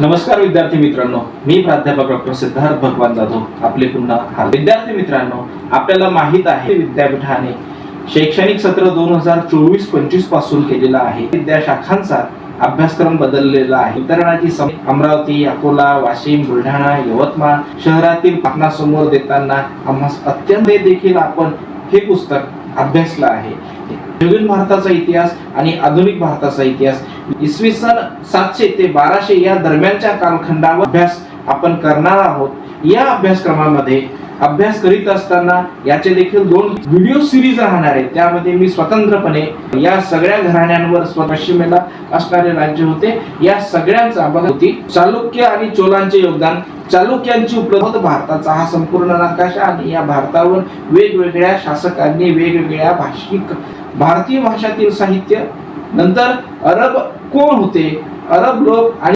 नमस्कार विद्यार्थी मित्रांनो मी प्राध्यापक डॉक्टर सिद्धार्थ भगवान जाधव आपले पुन्हा विद्यार्थी मित्रांनो आपल्याला माहीत आहे विद्यापीठाने शैक्षणिक सत्र दोन हजार चोवीस पंचवीसपासून केलेला आहे. विद्याशाखांचा अभ्यासक्रम बदललेला आहे. वितरणाची सम अमरावती अकोला वाशिम बुलढाणा यवतमाळ शहरातील पाटणासमोर देताना आम्हास अत्यंत देखील आपण हे पुस्तक अभ्यासलं आहे. नवीन भारताचा इतिहास आणि आधुनिक भारताचा इतिहास. इसवी सन सातशे ते बाराशे या दरम्यानच्या कालखंडावर अभ्यास आपण करणार आहोत. या अभ्यासक्रमामध्ये अभ्यास करीत असताना याचे देखील दोन व्हिडिओ सिरीज राहणार आहेत. त्यामध्ये मी स्वतंत्रपणे या सगळ्या घराण्यांवर पश्चिमेला असणारे राज्य होते. या सगळ्यांचा होती. चालुक्य आणि चोलांचे योगदान. चालुक्यांची उपलब्ध भारताचा हा संपूर्ण नकाशा आणि या भारतावर वेगवेगळ्या शासकांनी वेगवेगळ्या भाषिक भारतीय भाषातील साहित्य. नंतर अरब कोण होते? अरब लोक आणि